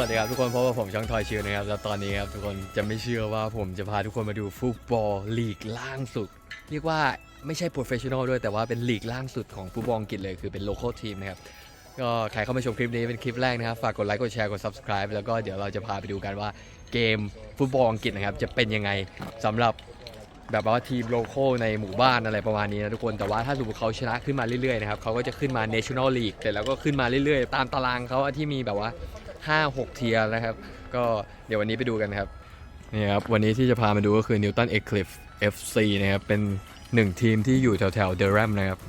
วัสดีครับทุกคนเพราะว่าผมช่องทอยชิวนะครับแล้วตอนนี้ครับทุกคนจะไม่เชื่อว่าผมจะพาทุกคนมาดูฟุตบอลลีกล่างสุด เรียกว่าไม่ใช่โปรเฟชชั่นอลด้วยแต่ว่าเป็นลีกล่างสุดของฟุตบอลอังกฤษเลยคือเป็นโลเคอลทีมนะครับก็ใครเข้ามาชมคลิปนี้เป็นคลิปแรกนะครับ ฝากกดไลค์กดแชร์กด subscribe แล้วก็เดี๋ยวเราจะพาไปดูกันว่าเกมฟุตบอลอังกฤษนะครับจะเป็นยังไงสำหรับแบบว่าทีมโลโก้ในหมู่บ้านอะไรประมาณนี้นะทุกคนแต่ว่าถ้าสมมติเขาชนะขึ้นมาเรื่อยๆนะครับเขาก็จะขึ้นมา National League แต่แล้วก็ขึ้นมาเรื่อยๆ ตามตารางเขาที่มีแบบว่า 5-6 เทียร์นะครับ ก็เดี๋ยววันนี้ไปดูกันครับนี่ครับ วันนี้ที่จะพามาดูก็คือ Newton Eclipse FC นะครับ เป็นหนึ่งทีมที่อยู่แถวๆเดอร์แรมนะครับ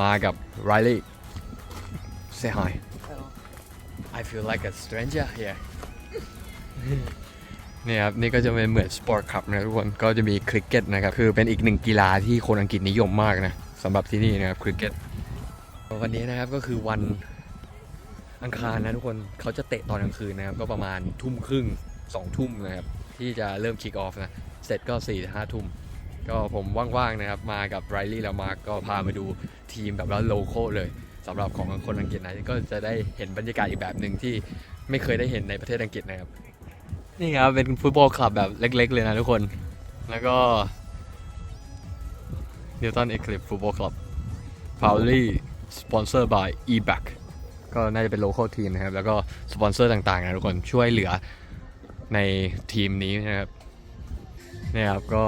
มากับ Riley say hi I feel like a stranger here นี่ครับนี่ก็จะเป็นเหมือนสปอร์ตคลับนะทุกคนก็จะมีคริกเก็ตนะครับ คือเป็นอีกหนึ่งกีฬาที่คนอังกฤษนิยมมากนะสำหรับที่นี่นะครับคริกเก็ตวันนี้นะครับก็คือวัน อังคารนะทุกคนเขาจะเตะตอนกลางคืนนะครับ ก็ประมาณทุ่มครึ่งสองทุ่มนะครับ ที่จะเริ่มคิกออฟนะ เสร็จก็4ี่ห้าทุ่ม ก็ผมว่างๆนะครับ มากับไรลี่แล้วมาก็พามาดูทีมแบบว่าโลโก้เลยสำหรับของคนอังกฤษนะก็จะได้เห็นบรรยากาศอีกแบบหนึ่งที่ไม่เคยได้เห็นในประเทศอังกฤษนะครับ นี่ครับเป็นฟุตบอลคลับแบบเล็ก ๆ เลยนะทุกคน แล้วก็ Newton Eclipse Football Club proudly sponsored by e b a c ก็น่าจะเป็น local team นะครับ แล้วก็สปอนเซอร์ต่างๆนะทุกคนช่วยเหลือในทีมนี้นะครับเนี่ยครับก็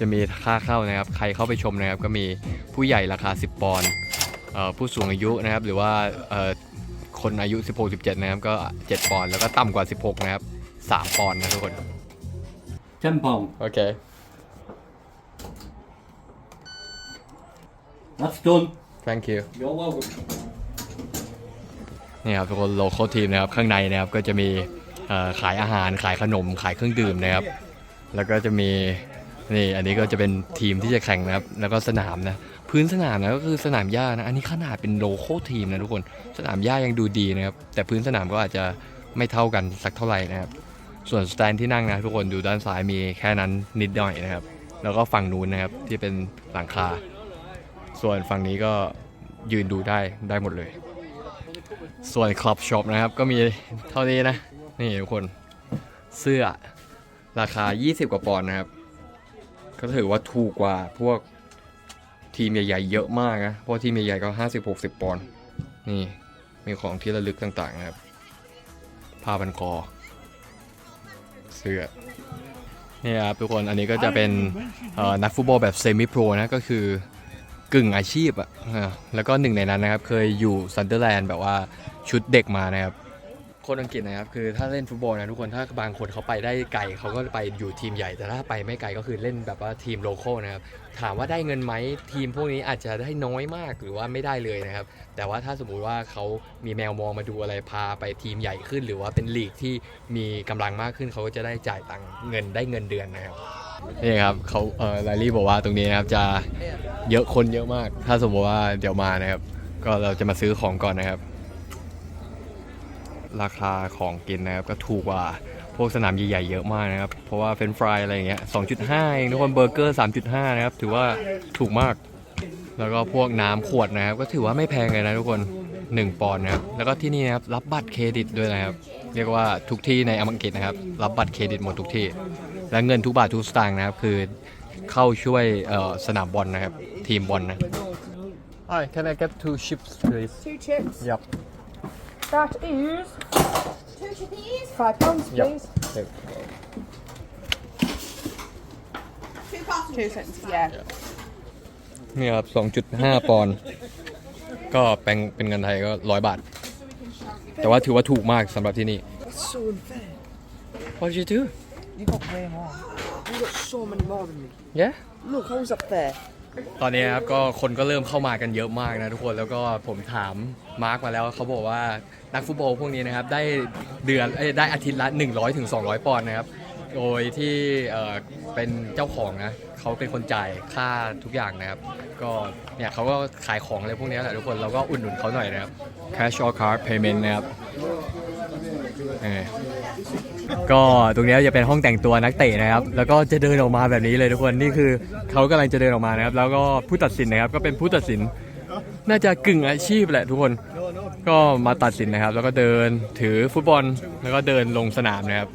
จะมีค่าเข้านะครับ ใครเข้าไปชมนะครับ ก็มีผู้ใหญ่ราคา 10 ปอนด์เอ่อผู้สูงอายุนะครับ หรือว่าเอ่อคนอายุ 16-17 นะครับ ก็ 7 ปอนด์แล้วก็ต่ำกว่า 16 นะครับ 3 ปอนด์นะทุกคน Ten pound. โอเค That's done. thank you You're welcome. นี่ครับทุกคนโล c a l ทีมนะครับข้างในนะครับก็จะมีขายอาหารขายขนมขายเครื่องดื่มนะครับ แล้วก็จะมีนี่อันนี้ก็จะเป็นทีมที่จะแข่งนะครับ แล้วก็สนามนะพื้นสนามนะก็คือสนามหญ้านะอันนี้ขนาดเป็นโล c a l ทีมนะทุกคนสนามหญ้ายังดูดีนะครับ แต่พื้นสนามก็อาจจะไม่เท่ากันสักเท่าไหร่นะครับส่วนสแตนที่นั่งนะทุกคนดูด้านซ้ายมีแค่นั้นนิดหน่อยนะครับ แล้วก็ฝั่งนู้นนะครับที่เป็นหลังคา ส่วนฝั่งนี้ก็ยืนดูได้ได้หมดเลย ส่วนคลับช็อปนะครับก็มีเท่านี้นะ นี่ทุกคนเสื้อราคา 20 กว่าปอนด์นะครับ ก็ถือว่าถูกกว่าพวกทีมใหญ่ๆเยอะมากนะเพราะทีมใหญ่ๆก็ 50-60 ปอนด์นี่มีของที่ระลึกต่างๆนะครับผ้าพันคอเสื้อนี่ครับทุกคนอันนี้ก็จะเป็นนักฟุตบอลแบบเซมิโปรนะก็คือ กึ่งอาชีพอะ่ะแล้วก็หนึ่งในนั้นนะครับ เคยอยู่ซันเดอร์แลนด์แบบว่าชุดเด็กมานะครับ คนอังกฤษนะครับ คือถ้าเล่นฟุตบอลนะทุกคนถ้าบางคนเขาไปได้ไกลเขาก็ไปอยู่ทีมใหญ่ แต่ถ้าไปไม่ไกลก็คือเล่นแบบว่าทีมโลโก้นะครับ ถามว่าได้เงินไหมทีมพวกนี้อาจจะได้น้อยมากหรือว่าไม่ได้เลยนะครับ แต่ว่าถ้าสมมุติว่าเขามีแมวมองมาดูอะไรพาไปทีมใหญ่ขึ้น หรือว่าเป็นลีกที่มีกำลังมากขึ้นเขาก็จะได้จ่ายตังเงินได้เงินเดือนนะครับนี่ครับเขาเออไลลี่บอกว่าตรงนี้นะครับจะ เยอะคนเยอะมาก ถ้าสมมติว่าเดี๋ยวมานะครับ ก็เราจะมาซื้อของก่อนนะครับ ราคาของกินนะครับก็ถูกกว่าพวกสนามใหญ่ๆเยอะมากนะครับ เพราะว่าเฟรนฟรายอะไรอย่างเงี้ย 2.5เองทุกคนเบอร์เกอร์ 3.5 นะครับ ถือว่าถูกมาก แล้วก็พวกน้ำขวดนะครับ ก็ถือว่าไม่แพงเลยนะทุกคน 1 ปอนด์นะครับ แล้วก็ที่นี่นะครับรับบัตรเครดิตด้วยนะครับ เรียกว่าทุกที่ในอังกฤษนะครับ รับบัตรเครดิตหมดทุกที่ และเงินทุกบาททุกสตางค์นะครับ คือ เข้าช่วยเอ่อสนามบอลนะครับ ทีมบอลนะ Hi can I get two chips please Two chips. Yep That is Two chippies, five pounds, Yep. please. two parcels. Two cents, yeah. นี่ครับ 2.5 ปอนด์ก็เป็นเป็นเงินไทยก็ร้อยบาท แต่ว่าถือว่าถูกมากสำหรับที่นี่ It's so unfair. What did you do You got way more. You got so many more than me. Yeah Look, I was up there. ตอนนี้ครับก็คนก็เริ่มเข้ามากันเยอะมากนะทุกคนแล้วก็ผมถามมาร์กมาแล้วเขาบอกว่านักฟุตบอลพวกนี้นะครับได้เดือนเอ้ยได้อาทิตย์ละ 100ถึง200 ปอนด์นะครับ โดยที่เอ่อเป็นเจ้าของนะเขาเป็นคนจ่ายค่าทุกอย่างนะครับ ก็เนี่ยเขาก็ขายของอะไรพวกนี้แหละทุกคนเราก็อุดหนุนเขาหน่อยนะครับ cash or card payment นะครับเออ ก็ตรงนี้จะเป็นห้องแต่งตัวนักเตะนะครับ แล้วก็จะเดินออกมาแบบนี้เลยทุกคนนี่คือเขากำลังจะเดินออกมานะครับ แล้วก็ผู้ตัดสินนะครับ ก็เป็นผู้ตัดสิน น่าจะกึ่งอาชีพแหละทุกคน ก็มาตัดสินนะครับ แล้วก็เดินถือฟุตบอลแล้วก็เดินลงสนามนะครับ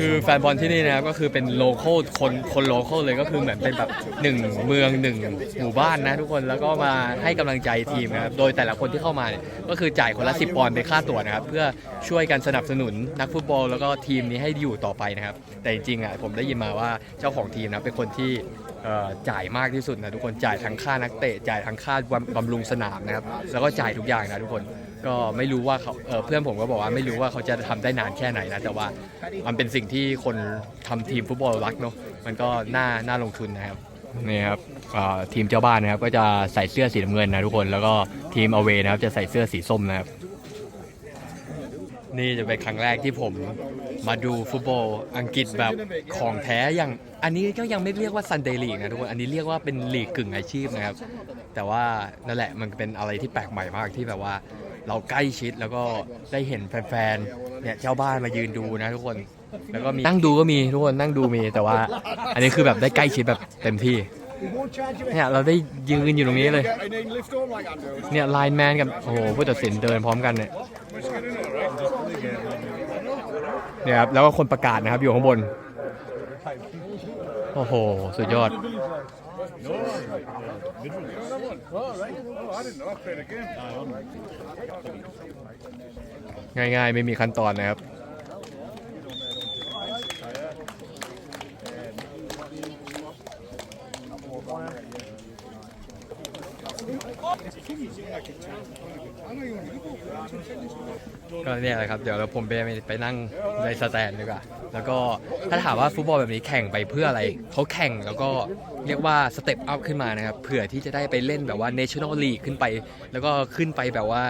คือแฟนบอลที่นี่นะครับก็คือเป็นโลโก้คนคนโลโก้เลยก็คือเหมือนเป็นแบบหนึ่งเมืองหนึ่งหมู่บ้านนะทุกคนแล้วก็มาให้กำลังใจทีมนะครับโดยแต่ละคนที่เข้ามาเนี่ยก็คือจ่ายคนละ 10ปอนด์เป็นค่าตั๋วนะครับเพื่อช่วยกันสนับสนุนนักฟุตบอลแล้วก็ทีมนี้ให้อยู่ต่อไปนะครับแต่จริงๆอะผมได้ยินมาว่าเจ้าของทีมนะเป็นคนที่เอ่อจ่ายมากที่สุดนะทุกคนจ่ายทั้งค่านักเตะจ่ายทั้งค่าบำรุงสนามนะครับแล้วก็จ่ายทุกอย่างนะทุกคน ก็ไม่รู้ว่าเขาเอ่อเพื่อนผมก็บอกว่าไม่รู้ว่าเขาจะทำได้นานแค่ไหนนะ แต่ว่ามันเป็นสิ่งที่คนทำทีมฟุตบอลรักเนาะมันก็น่าน่าลงทุนนะครับนี่ครับอ่าทีมเจ้าบ้านนะครับ ก็จะใส่เสื้อสีน้ำเงินนะทุกคนแล้วก็ทีมอเวนะครับจะใส่เสื้อสีส้มนะครับ นี่จะเป็นครั้งแรกที่ผมมาดูฟุตบอลอังกฤษแบบของแท้อย่างอันนี้ก็ยังไม่เรียกว่าซันเดย์ลีกนะทุกคน อันนี้เรียกว่าเป็นลีกกึ่งอาชีพนะครับ แต่ว่านั่นแหละมันเป็นอะไรที่แปลกใหม่มากที่แบบว่า เราใกล้ชิดแล้วก็ได้เห็นแฟนๆเนี่ยเจ้าบ้านมายืนดูนะทุกคน แล้วก็มีนั่งดูก็มีทุกคนนั่งดูมีแต่ว่า อันนี้คือแบบได้ใกล้ชิดแบบเต็มที่เนี่ยเราได้ยืนอยู่ตรงนี้เลยเนี่ยไลน์แมนกับโอ้โหผู้ตัดสินเดินพร้อมกันเนี่ยเนี่ยครับแล้วก็คนประกาศนะครับอยู่ข้างบนโอ้โห สุดยอด ง่ายๆ ไม่มีขั้นตอนนะครับ ก็เนี่ยแหละครับ เดี๋ยวเราผมไปไปนั่งในสแตนดีกว่า แล้วก็ถ้าถามว่าฟุตบอลแบบนี้แข่งไปเพื่ออะไร เขาแข่งแล้วก็เรียกว่าสเต็ปอัพขึ้นมานะครับ เผื่อที่จะได้ไปเล่นแบบว่า National League ขึ้นไป แล้วก็ขึ้นไปแบบว่า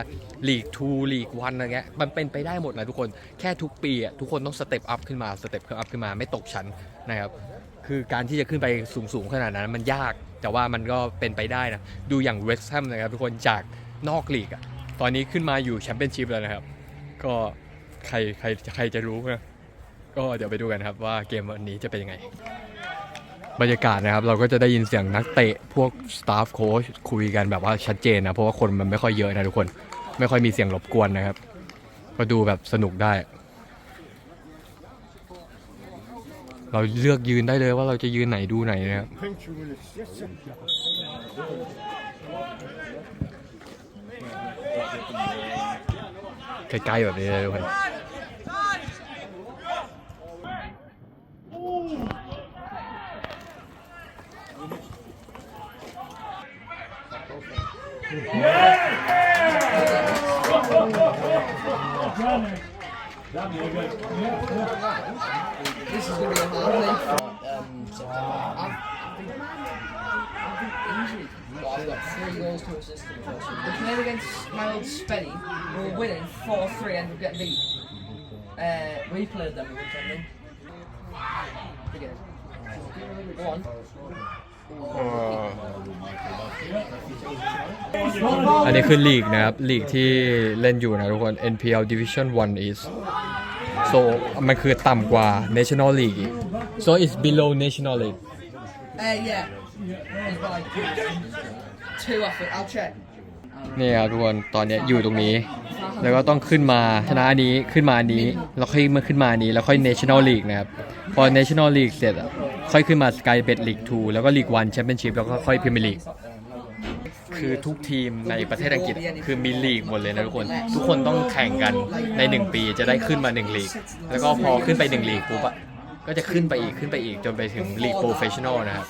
League 2 League 1อะไรเงี้ย มันเป็นไปได้หมดนะทุกคน แค่ทุกปีทุกคนต้องสเต็ปอัพขึ้นมา สเต็ปอัพขึ้นมาไม่ตกชั้นนะครับ คือการที่จะขึ้นไปสูงๆขนาดนั้นมันยาก แต่ว่ามันก็เป็นไปได้นะ ดูอย่างเวสต์แฮมนะครับทุกคนจากนอกลีกอะตอนนี้ขึ้นมาอยู่แชมเปี้ยนชิพแล้วนะครับ ก็ใครใครใครจะรู้นะก็เดี๋ยวไปดูกันครับว่าเกมวันนี้จะเป็นยังไง บรรยากาศนะครับ เราก็จะได้ยินเสียงนักเตะพวกสตาฟโค้ชคุยกันแบบว่าชัดเจนนะ เพราะว่าคนมันไม่ค่อยเยอะนะทุกคน ไม่ค่อยมีเสียงรบกวนนะครับ ก็ดูแบบสนุกได้ เราเลือกยืนได้เลยว่าเราจะยืนไหนดูไหนนะครับใกล้ๆแบบนี้เลยทุกคน This is going to be a hard day for um, September. Been, I've been injured, but I've got three goals to assist in the first one. We played against my old Spenny. We were winning 4-3 and we get beat. Uh, we played them, we were champion. อันนี้คือลีกนะครับ ลีกที่เล่นอยู่นะทุกคน NPL Division 1 is so มันคือต่ำกว่า National League so it's below National League Uh, yeah. two I think. I'll check. นี่ครับทุกคน ตอนนี้อยู่ตรงนี้ แล้วก็ต้องขึ้นมาชนะอันนี้ขึ้นมาอันนี้ แล้วค่อยมาขึ้นมาอันนี้ แล้วค่อย National League นะครับ พอ National League เสร็จอะค่อยขึ้นมา Sky Bet League 2 แล้วก็ League 1 Championship แล้วก็ค่อย Premier League คือทุกทีมในประเทศอังกฤษคือมีลีกหมดเลยนะทุกคน ทุกคนต้องแข่งกันใน 1 ปีจะได้ขึ้นมา 1 ลีก แล้วก็พอขึ้นไป 1 ลีกปุ๊บอะก็จะขึ้นไปอีกขึ้นไปอีกจนไปถึงลีกโปรเฟชชั่นอลนะครับ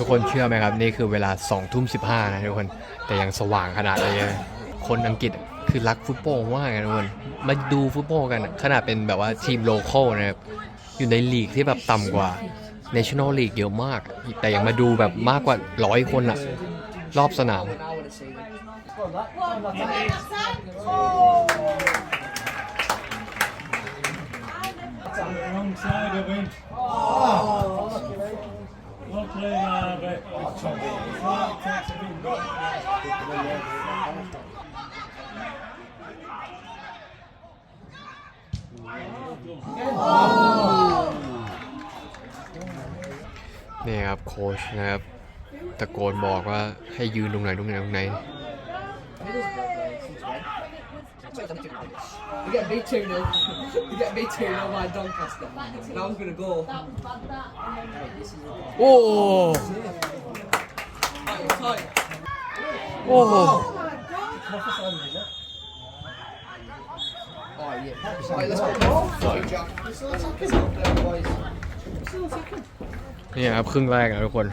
ทุกคนเชื่อไหมครับ นี่คือเวลา2ทุ่ม15นะทุกคน แต่ยังสว่างขนาดนี้คนอังกฤษคือรักฟุตบอลมากนะทุกคน มาดูฟุตบอลกันขนาดเป็นแบบว่าทีมโลเคอลนะครับ อยู่ในลีกที่แบบต่ำกว่า National League เยอะมาก แต่ยังมาดูแบบมากกว่าร้อยคนอะรอบสนาม Wrong side of him. Well played, นี่ครับโค้ชนะครับ ตะโกนบอกว่าให้ยืนตรงไหนตรงไหนตรงไหน We get beat 2 0. We get beat 2 0 by Doncaster. Now I'm gonna go. This is โอ้ tight, tight. โอ้ Oh, yeah. Right, let's go. Jack. Boys. นี่ครับ ครึ่งแรกนะทุกคน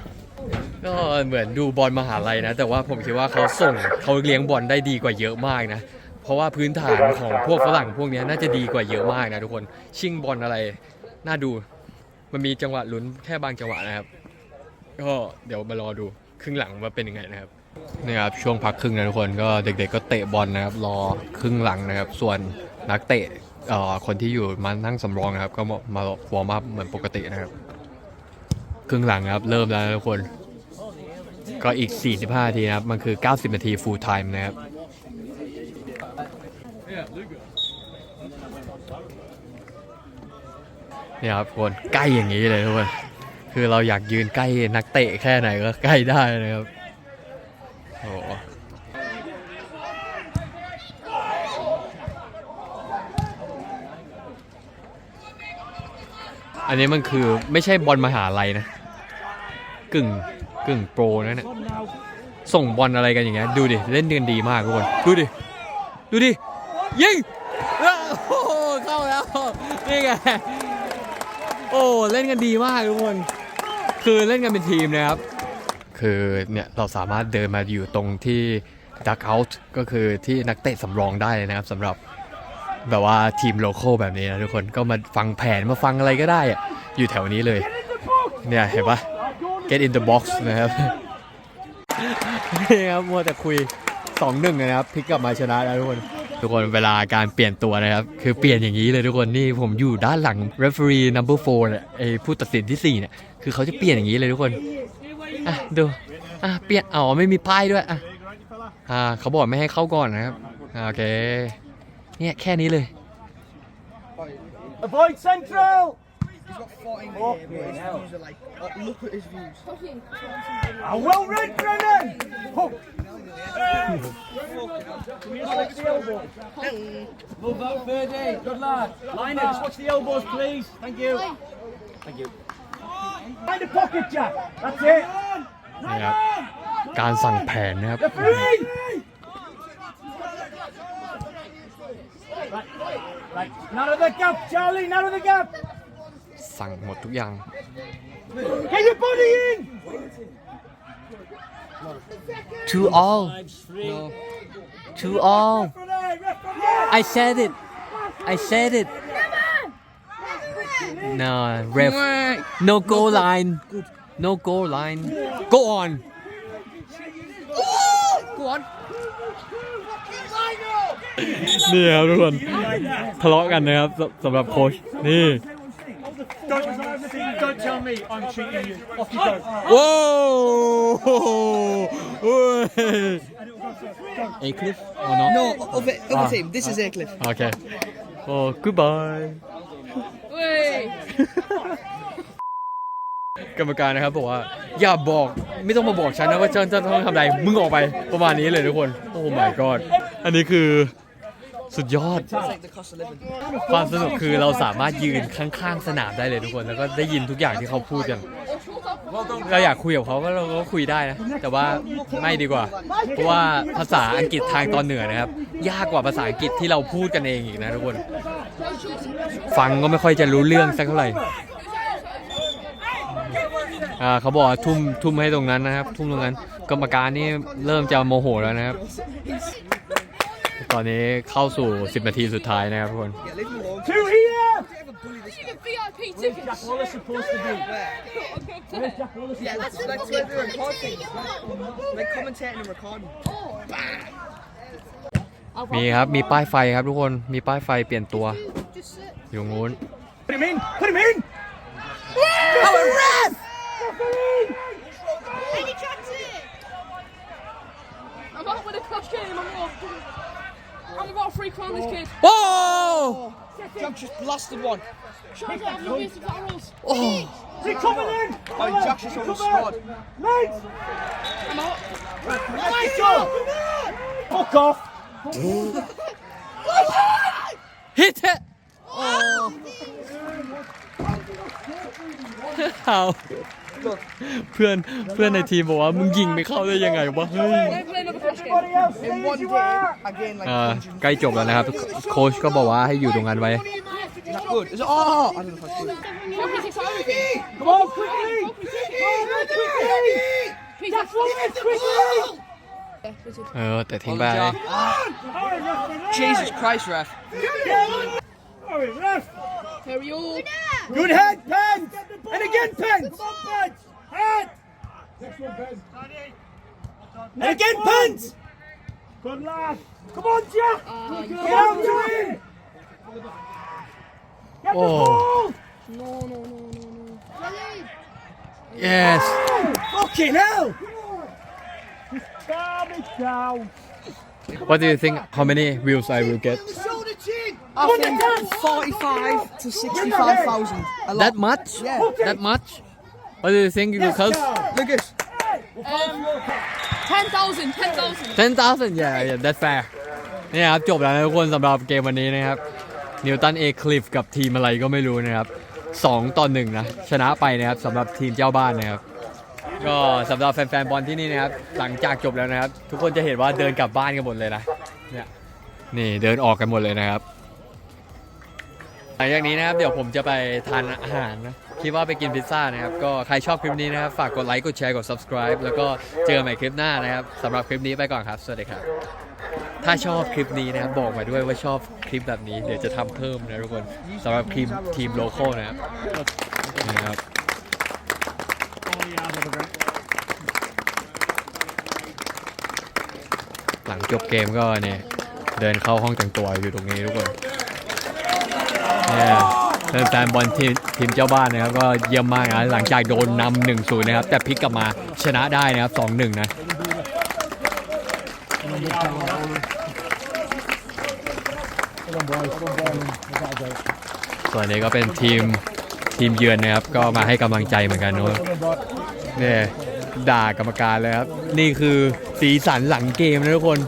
ก็เหมือนดูบอลมหาลัยนะ แต่ว่าผมคิดว่าเขาส่งเขาเลี้ยงบอลได้ดีกว่าเยอะมากนะ เพราะว่าพื้นฐานของพวกฝรั่งพวกเนี้ยน่าจะดีกว่าเยอะมากนะทุกคนชิงบอลอะไรน่าดู มันมีจังหวะลุ้นแค่บางจังหวะนะครับ ก็เดี๋ยวมารอดูครึ่งหลังว่าเป็นยังไงนะครับนี่ครับช่วงพักครึ่งนะทุกคนก็เด็กๆก็เตะบอลนะครับ รอครึ่งหลังนะครับ ส่วนนักเตะเอ่อคนที่อยู่มานั่งสำรองนะครับ ก็มามาวอร์มอัพเหมือนปกตินะครับ ครึ่งหลังครับ เริ่มแล้วนะทุกคน ก็อีก 45นาทีนะครับ มันคือ 90 นาที full time นะครับ เนี่ยครับคนใกล้อย่างนี้เลยทุกคนคือเราอยากยืนใกล้นักเตะแค่ไหนก็ใกล้ได้นะครับโอ้โหอันนี้มันคือไม่ใช่บอลมหาลัยนะ กึ่งกึ่งโปรนะเนี่ยส่งบอลอะไรกันอย่างเงี้ยดูดิ เล่นเดือนดีมากทุกคน ดูดิ ดูดิ ยิงโอ้โหเข้าแล้ว นี่ไง โอ้เล่นกันดีมากทุกคน คือเล่นกันเป็นทีมนะครับ คือเนี่ยเราสามารถเดินมาอยู่ตรงที่ดักเอาท์ก็คือที่นักเตะสำรองได้เลยนะครับสำหรับแบบว่าทีมโลโก้แบบนี้นะทุกคนก็มาฟังแผนมาฟังอะไรก็ได้อะอยู่แถวนี้เลย เนี่ยเห็นปะ get in the box นะครับนี่ครับมัวแต่คุยสองหนึ่งนะครับพลิกกลับมาชนะแล้วทุกคน ทุกคนเวลาการเปลี่ยนตัวนะครับ คือเปลี่ยนอย่างนี้เลยทุกคนนี่ผมอยู่ด้านหลัง referee number four เนี่ยไอผู้ตัดสินที่สี่เนี่ยคือเขาจะเปลี่ยนอย่างนี้เลยทุกคนอะดูอะเปลี่ยนอ๋อไม่มีป้ายด้วยอะอ่าเขาบอกไม่ให้เข้าก่อนนะครับอ่าโอเคเนี่ยแค่นี้เลย Avoid central! He's got 14 here, but his views are like, oh, look at his views. Ah, well read, Brennan! Hook! Move out, Ferdy. Good lad. Line it. Just watch the elbows, please. Thank you. Thank you. Find the pocket, Jack. That's it. นี่ครับ การสั่งแผนนะครับ Three. Right, right. Narrow the gap, Charlie. Narrow the gap. สั่งหมดทุกอย่าง Get your body in. to all to all Referee, referee. I said it I said it no ref no goal line no goal line go on Go on. นี่ครับทุกคนทะเลาะกันนะครับสสำหรับโค้ชนี่ Don't, don't tell me I'm cheating you. Off you go. โว้โอ้ย เอคลิฟอ๋อเนาะ No, other, other Ah. team. This is Aycliffe. โอเคโอ้ goodbye กรรมการนะครับบอกว่า อย่าบอกไม่ต้องมาบอกฉันนะว่าฉันจะต้องทำอะไรมึงออกไปประมาณนี้เลยทุกคน โอ้ my god อันนี้คือสุดยอด It's like the cost of living. ความสนุกคือเราสามารถยืนข้างๆสนามได้เลยทุกคน แล้วก็ได้ยินทุกอย่างที่เขาพูดกัน เราอยากคุยกับเขาก็เราก็คุยได้นะ แต่ว่าไม่ดีกว่า เพราะว่าภาษาอังกฤษทางตอนเหนือนะครับ ยากกว่าภาษาอังกฤษที่เราพูดกันเองอีกนะทุกคน ฟังก็ไม่ค่อยจะรู้เรื่องสักเท่าไหร่อ่าเขาบอกทุ่มทุ่มให้ตรงนั้นนะครับ ทุ่มตรงนั้น กรรมการนี่เริ่มจะโมโหแล้วนะครับ ตอนนี้เข้าสู่ 10 นาทีสุดท้ายนะครับทุกคน Yeah, leave him alone. Two here. VIP Where's tickets. Jack Wallace supposed to be? Where's Jack Wallace Yeah, supposed that's, that's where they record things. Like commentating and recording. มีครับ มีป้ายไฟครับทุกคน มีป้ายไฟเปลี่ยนตัว อยู่งูน Put him in. Put him in. I'm out with a crash game. I'm off. I'm about three crown this kid. โอ้ Jack's just blasted one. Shows off your waist of arrows. Is he coming in? Oh, Jack's just on the Come squad. Legs! I'm out. Let's go! Fuck off! hit it เอา เพื่อนเพื่อนในทีมบอกว่ามึงยิงไม่เข้าได้ยังไงวะเฮ้ย Don't play another flash game. Everybody else, stay In as one you game, are! I gained like อ่า 100. ใกล้จบแล้วนะครับ โค้ชก็บอกว่าให้อยู่ตรงนั้นไว้ Is that good? Is it? Oh, I don't know if that's good. 46 hours again. Come on, quickly! Come on, quickly! Please, That's one minute, quickly! Yeah, Richard. เออ แต่ทิ้งไป Hold on, Jack. Hurry, ref, ref. Jesus Christ, ref. Hurry, ref! Here we. Good head, Pence! And again, Pence! Come on, Pence! Head! And again, Pence! Good lad! Come on, Jack! Get out to him! Get the Oh. ball! No, no, no, no, no. yes oh! Fucking hell! Calm it down. what do you think how many views I will get I think 45 to 65,000. A lot. that much Yeah. that much what do you think you will Yes, cost Carl. Lucas. Um, 10,000, 10,000. 10,000 yeah yeah that's fair เนี่ยครับจบแล้วนะทุกคนสำหรับเกมวันนี้นะครับนิวตันเอคลิฟกับทีมอะไรก็ไม่รู้นะครับ2ต่อ1นะชนะไปนะครับสำหรับทีมเจ้าบ้านนะครับก็สำหรับแฟนๆบอลที่นี่นะครับหลังจากจบแล้วนะครับ ทุกคนจะเห็นว่าเดินกลับบ้านกันหมดเลยนะเนี่ยนี่เดินออกกันหมดเลยนะครับ หลังจากนี้นะครับเดี๋ยวผมจะไปทานอาหารนะคิดว่าไปกินพิซซ่านะครับ ก็ใครชอบคลิปนี้นะครับ ฝากกดไลค์กดแชร์กด subscribe แล้วก็เจอกันใหม่คลิปหน้านะครับสำหรับคลิปนี้ไปก่อนครับ สวัสดีครับ ถ้าชอบคลิปนี้นะครับ บอกมาด้วยว่าชอบคลิปแบบนี้ เดี๋ยวจะทำเพิ่มนะทุกคนสำหรับทีมทีมโลโก้นะครับนี่ครับ หลังจบเกมก็เนี่ยเดินเข้าห้องแต่งตัวอยู่ตรงนี้ทุกคน เนี่ยแฟนบอลทีมทีมเจ้าบ้านนะครับ ก็เยี่ยมมากนะหลังจากโดนนำหนึ่งศูนย์นะครับ แต่พลิกกลับมาชนะได้นะครับสองหนึ่งนะส่วนนี้ก็เป็นทีมทีมเยือนนะครับ ก็มาให้กำลังใจเหมือนกันเนอะเนี่ยด่ากรรมการเลยครับ นี่คือสีสันหลังเกมนะทุกคน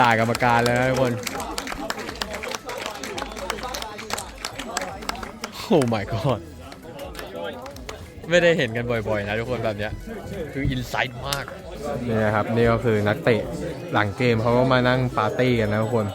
ด่ากรรมการเลยนะทุกคน อ้ my god ไม่ได้เห็นกันบ่อยๆนะทุกคนแบบเนี้ย คืออินไซต์มาก นี่นะครับนี่ก็คือนักเตะหลังเกมเขาก็มานั่งปาร์ตี้กันนะทุกคน